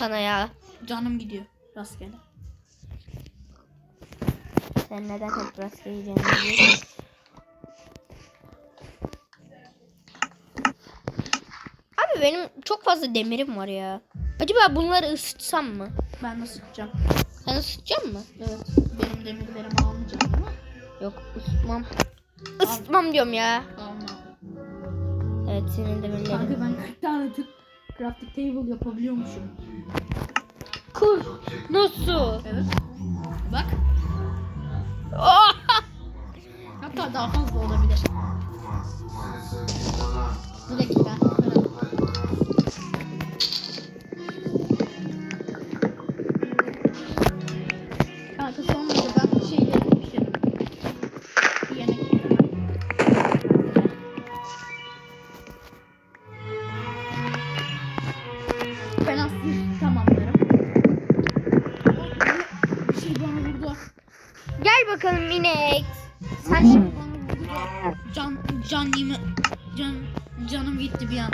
sana ya. Canım gidiyor rastgele. Sen neden hep rastgele yiyeceksin? Abi benim çok fazla demirim var ya. Acaba bunları ısıtsam mı? Ben nasıl sıkacağım? Sen ısıtacak mı? Evet. Benim demirlerimi almayacağım mi? Yok ısıtmam. Isıtmam diyorum ya. Alma. Evet senin demirlerin. Kanka ben 40 tane tık crafting table yapabiliyormuşum. Kur. Nasıl? Evet. Bak. Hatta daha fazla olabilir. Bir dakika. Bakalım inek. Sen. Can, can yeme, can, canım gitti bir an.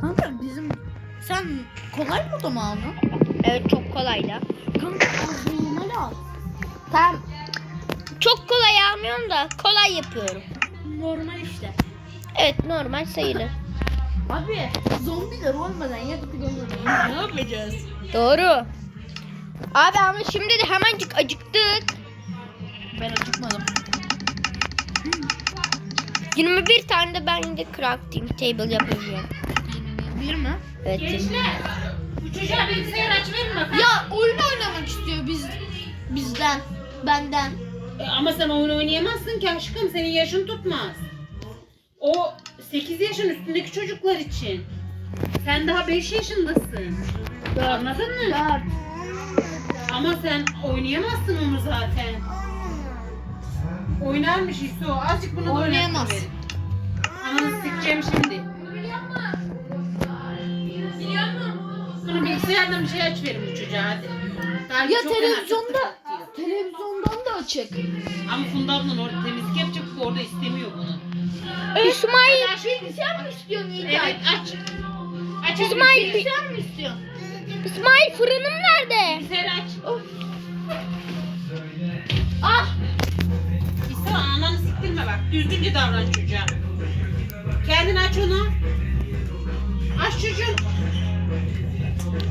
Kanka bizim, sen kolay moda mı aldın? Evet çok kolay da. Kanka az normal al. Tamam. Çok kolay almıyorum da kolay yapıyorum. Normal işte. Evet normal sayılır. Abi zombiler olmadan göndermeyiz. Ne yapacağız? Doğru. Abi ama şimdi de hemencik acıktık. Ben acıkmadım. 21 tane de ben de crafting table yapacağım. 21 mi? Evet. Gençler, bu çocuğa bilgisayar aç verin bakalım. Ya oyun oynamak istiyor biz bizden, benden. E, Ama sen oyun oynayamazsın ki aşkım. Senin yaşın tutmaz. O 8 yaşın üstündeki çocuklar için. Sen daha 5 yaşındasın. Anladın mı? Dört. Ama sen oynayamazsın onu zaten. Oynarmış o. Azıcık bunu da Oynayamaz. oynatın verin. Ananı sikeceğim şimdi. Bunu bilgisayardan bir şey aç verin bu çocuğa hadi. Daha Ya çok fena, televizyonda, çok tık diyor. televizyondan da açık. Ama Funda ablan orada temizlik yapacak orada istemiyor bunu. İsmail. Bilgisayar mı istiyorsun Evet aç. Aç İsmail, aç. Bilgisayar mı istiyorsun? İsmail fırınım nerede? Bilgisayarı aç. Ah! İsa ananı siktirme bak. Düzgünce davran çocuğa. Kendin aç onu. Aç çocuğum.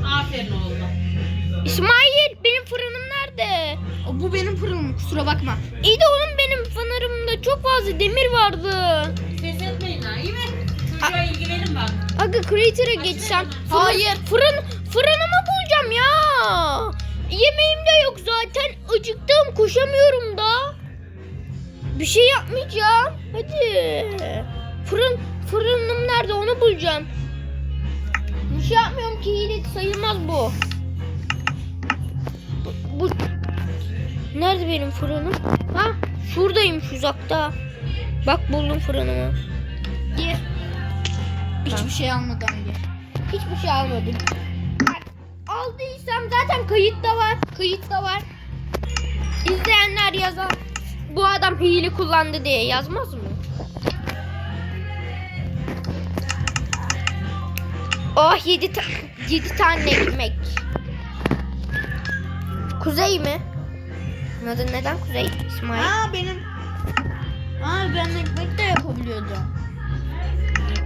Aferin oğlum. İsmail benim fırınım nerede? O, Bu benim fırınım kusura bakma. İyi de oğlum benim fırınımda çok fazla demir vardı. Ses etmeyin ha iyi mi? Çocuğa ilgi verin bak. Aga Creator'a geçsem. Hayır. Fırın, fırınımı bulacağım ya. Yemeğim de yok zaten. Acıktım koşamıyorum da. Bir şey yapmayacağım. Hadi. Fırın, fırınım nerede onu bulacağım. Bir şey yapmıyorum ki hile sayılmaz bu. Bu, bu- Nerede benim fırınım? Ha şuradaymış uzakta. Bak buldum fırınımı. Gir. Hiçbir şey almadan gir. Hiçbir şey almadım. Aldıysam zaten kayıtta var. Kayıtta var. İzleyenler yazar. Bu adam hile kullandı diye yazmaz mı? Oh 7 ta 7 tane ekmek. Kuzey mi? Adı neden Kuzey? İsmail. Aa benim. Aa ben ekmek de yapabiliyordum.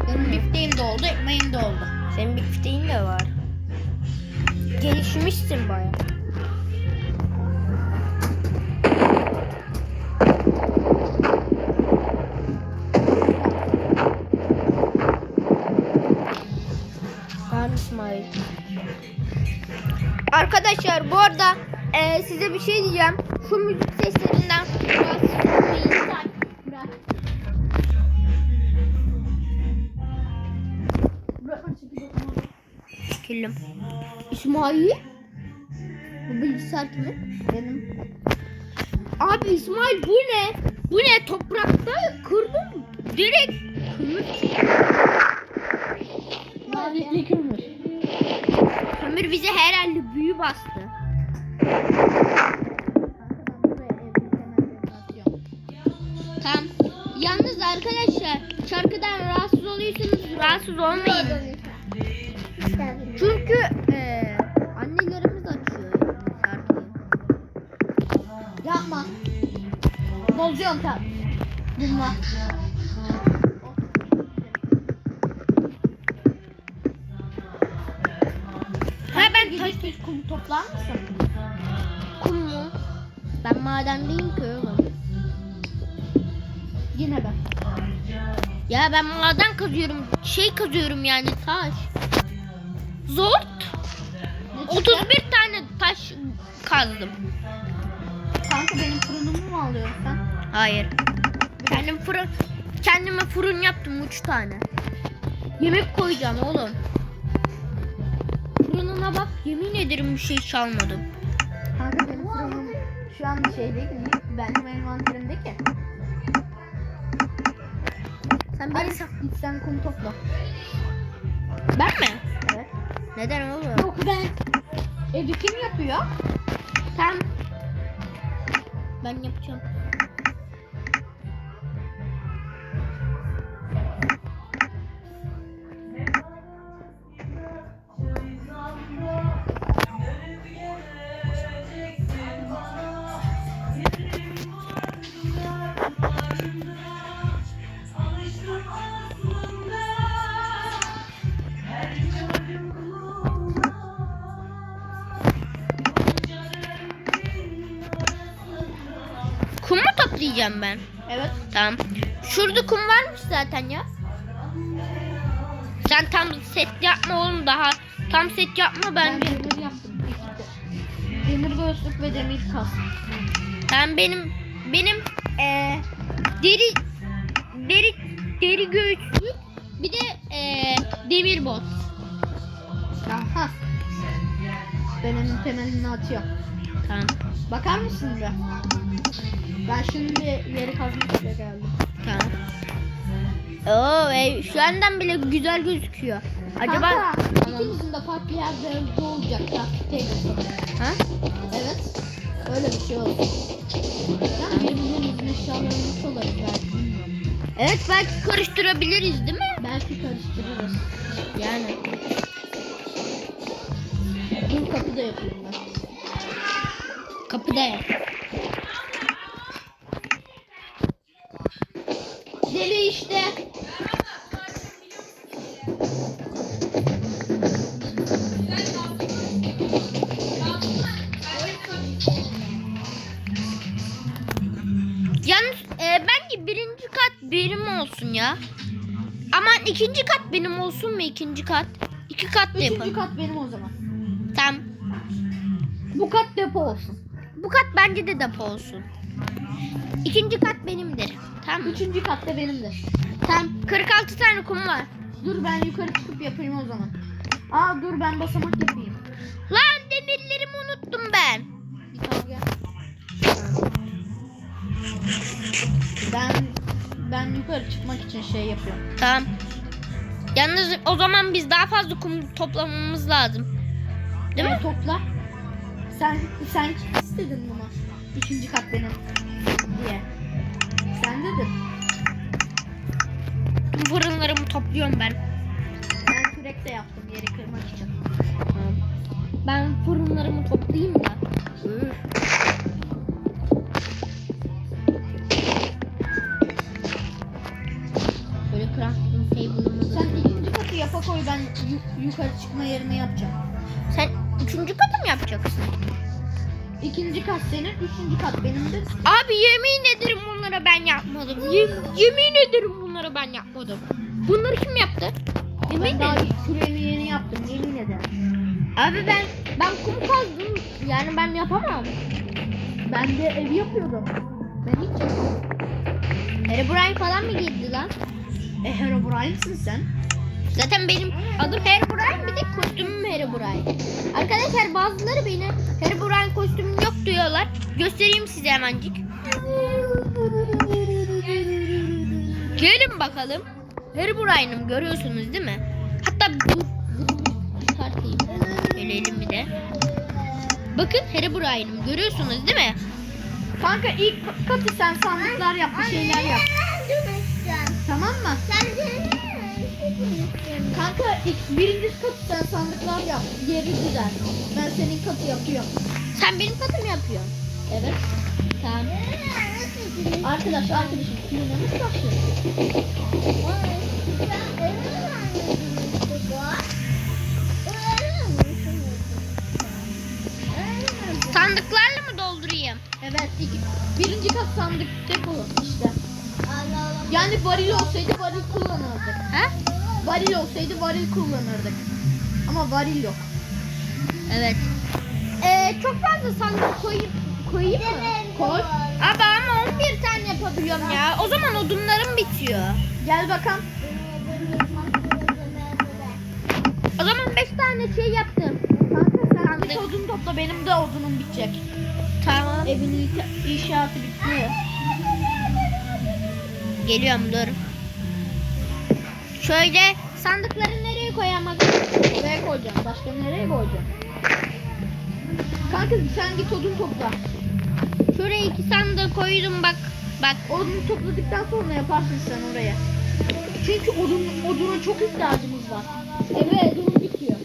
Benim bifteğim de oldu, ekmeğim de oldu. Senin bifteğin de var. Gelişmişsin baya. Tamam İsmail. Arkadaşlar bu arada e, size bir şey diyeceğim. Şu müzik seslerinden rahatsız Küllüm. İsmail. Bu bilgisayar kimin? Benim. Abi İsmail bu ne? Bu ne? Toprakta kırdım. Direkt kömür. Lanetli kömür. Kömür bize herhalde büyü bastı. Tamam. Yalnız arkadaşlar şarkıdan rahatsız oluyorsanız rahatsız olmayın. Bozuyorsun tabi. Bunlar. Ha ben taş bir kum toplar mısın? kum mu? Ben madendeyim ki oğlum. Yine ben. Ya ben maden kazıyorum. Şey kazıyorum yani taş. Zort. Ne çıktı? 31 tane taş kazdım. Kanka benim fırınımı mı alıyorsun sen? Hayır. Kendim fırın kendime fırın yaptım 3 tane. Yemek koyacağım oğlum. Fırınına bak yemin ederim bir şey çalmadım. Kanka benim fırınım şu an bir şey değil. Benim envanterimde ki. Sen beni sen kum topla. ben mi? Evet. Neden oğlum? Yok ben. Evi kim yapıyor? Sen ben yapacağım. Toplayacağım ben? Evet. Tamam. Şurada kum varmış zaten ya. Sen tam set yapma oğlum daha. Tam set yapma Ben bence. demir yaptım. Demir göğüslük ve demir kas. Ben benim benim eee deri deri deri göğüslük bir de eee demir bot. Aha. Benim temelini atıyor. Tamam. Bakar mısın bir? Ben şimdi yeri kazmışa geldim. Tamam. Oo, e, şu andan bile güzel gözüküyor. Acaba Kanka, ikimizin de farklı yerde olacak plastik teyze. ha? Evet. Öyle bir şey oldu. Yani birbirimizin eşyalarını çalarız belki bilmiyorum. Evet belki karıştırabiliriz değil mi? Belki karıştırırız. Yani. Dur kapıda yapayım ben. Kapıda yap. Deli işte. Yalnız e, bence birinci kat benim olsun ya. Aman ikinci kat benim olsun mu ikinci kat? İki kat da Üçüncü yapalım. kat benim o zaman. Tamam. Bu kat depo olsun. Bu kat bence de depo olsun. İkinci kat benimdir. Tamam mı? Üçüncü kat da benimdir. Tamam. 46 tane kum var. Dur ben yukarı çıkıp yapayım o zaman. Aa dur ben basamak yapayım. Lan demirlerimi unuttum ben. Bir kavga. Ben ben yukarı çıkmak için şey yapıyorum. Tamam. Yalnız o zaman biz daha fazla kum toplamamız lazım. Değil mi? Evet, topla. Sen sen istedin bunu. Üçüncü kat benim diye. Sen dedin. Fırınlarımı topluyorum ben. Ben kürek de yaptım yeri kırmak için. Ben fırınlarımı toplayayım da. Böyle crafting table'ımı da- Sen ikinci yapa koy ben yu- yukarı çıkma yerini yapacağım. Sen üçüncü katı mı yapacaksın? İkinci kat senin, üçüncü kat benim de. Abi yemin ederim bunları ben yapmadım. Yem- yemin ederim bunları ben yapmadım. Bunları kim yaptı? Yemin Ben daha ederim. küreğimi yeni yaptım yemin ederim. Abi ben ben kum kazdım. Yani ben yapamam. Ben de ev yapıyordum. Ben hiç yapmadım. Herobrine falan mı girdi lan? E Herobrine'sin sen. Zaten benim adım Herobrine bir de kostümüm Herobrine. Arkadaşlar bazıları beni Herobrine kostümüm yok diyorlar. Göstereyim size hemencik. Gelin bakalım. Herobrine'ım görüyorsunuz değil mi? Hatta bu çıkartayım. Böyle elimi de. Bakın Herobrine'ım görüyorsunuz değil mi? Kanka ilk katı sen sandıklar yap, bir şeyler yap. Tamam mı? Kanka ilk, birinci katı sen sandıklar yap. Yeri düzen. Ben senin katı yapıyorum. Sen benim katımı yapıyorsun. Evet. Tamam. Arkadaş arkadaşım. Dinlemiş başlıyor. Sandıklarla mı doldurayım? Evet. Iki, birinci kat sandık depo işte. Yani varil olsaydı varil kullanırdık. Ha? Varil olsaydı varil kullanırdık. Ama varil yok. Evet. Ee, çok fazla sandık koyup koyayım mı? Koy. Abi ama 11 tane yapabiliyorum ya. O zaman odunlarım bitiyor. Gel bakalım. O zaman 5 tane şey yaptım. Kanka sen Sandık. git odun topla benim de odunum bitecek. Tamam. Evin inşaatı bitmiyor. Geliyorum dur. Şöyle sandıkları nereye koyamam? Buraya koyacağım. Başka nereye koyacağım? Kanka sen git odun topla. Şuraya iki sandık koydum bak. Bak. Odun topladıktan sonra yaparsın sen oraya. Çünkü odun oduna çok ihtiyacımız var. Evet, odun bitiyor.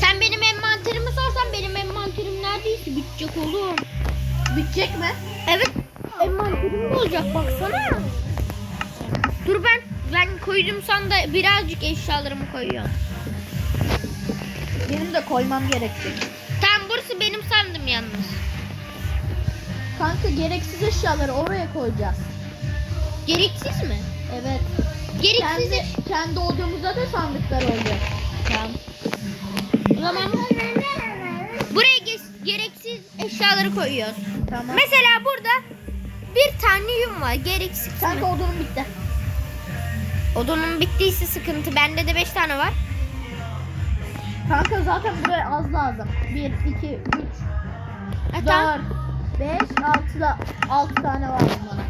Sen benim envanterimi sorsan benim envanterim neredeyse bitecek oğlum. Bitecek mi? Evet. Olacak baksana. Dur ben ben koydum sanda birazcık eşyalarımı koyuyorum. Benim de koymam gerekecek. Tamam burası benim sandım yalnız. Kanka gereksiz eşyaları oraya koyacağız. Gereksiz mi? Evet. Gereksiz. Kendi, kendi odamızda da sandıklar olacak. Tamam. O zaman buraya ge- gereksiz eşyaları koyuyoruz. Tamam. Mesela burada bir tane yum var. Gereksiz mi? Kanka odunum bitti. Odunun bittiyse sıkıntı. Bende de 5 tane var. Kanka zaten buraya az lazım. 1, 2, 3, Ha, tamam. 4, 5, 6 da 6 tane var bana.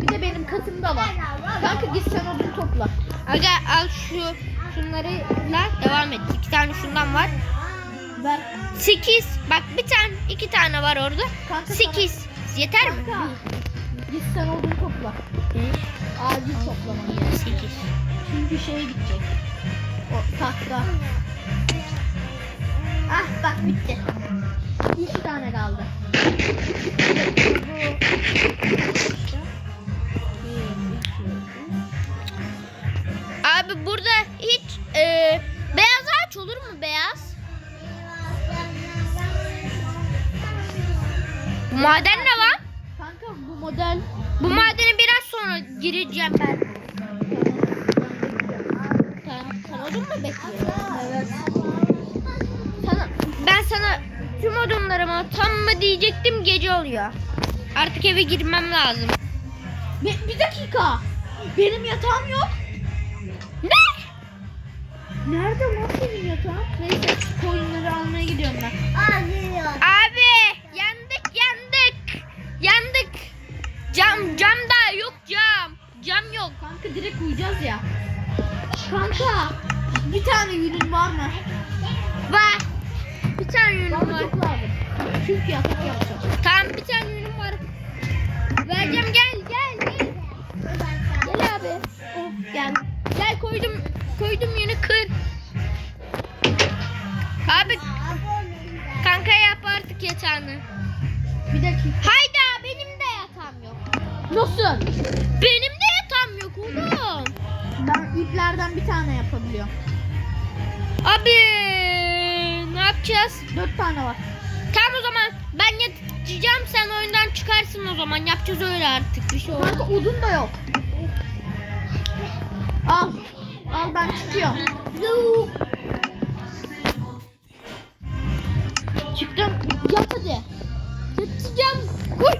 Bir de benim katımda var. Kanka git sen odun topla. Aga al şu şunlarla devam et. İki tane şundan var. Ver. 8. Bak bir tane iki tane var orada. Kanka 8. Yeter mi? Kanka. Git sen odun topla. Acil toplaman gerek. 8. Çünkü şey gidecek. O tahta. Ah bak bitti. İki tane kaldı. Mı diyecektim gece oluyor. Artık eve girmem lazım. Bir, bir dakika. Benim yatağım yok. Ne? Nerede lan senin yatağın? Neyse koyunları almaya gidiyorum ben. Abi yandık yandık. Yandık. Cam cam da yok cam. Cam yok. Kanka direkt uyuyacağız ya. Kanka bir tane yünün var mı? Var. Bir tane yünüm Bana var. Çünkü yatak yapacağım. Tamam bir tane yünüm var. Vereceğim gel gel gel. Gel abi. Of gel. Gel koydum koydum yünü kır. Abi kanka yap artık yatağını. Bir dakika. Hayda benim de yatağım yok. Nasıl? Benim de yatağım yok oğlum. Ben iplerden bir tane yapabiliyorum. Abi ne yapacağız? Dört tane var. Ben yatacağım sen oyundan çıkarsın o zaman. Yapacağız öyle artık bir şey olmaz. Kanka odun da yok. Al. Al ben çıkıyorum. Çıktım. Yat hadi. Yatacağım. Koy.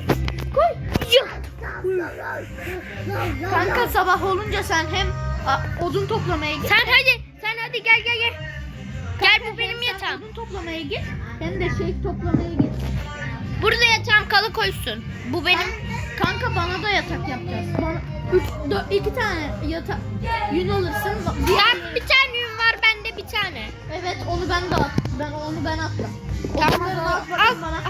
Koy. Yat. Kanka sabah olunca sen hem a, odun toplamaya git. Sen hadi Odun toplamaya git. Hem de şey toplamaya git. Burada yatağım kalı koysun. Bu benim. Kanka bana da yatak yapacağız. Bana üç, dört, iki tane yatak yün alırsın. Diğer, Sen bir tane yün var bende bir tane. evet onu ben de at. Ben onu ben attım. Tamam, al, bana.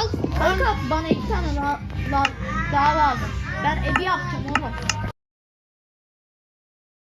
Al. Kanka bana iki tane daha, daha, daha lazım. Ben evi yaptım oğlum.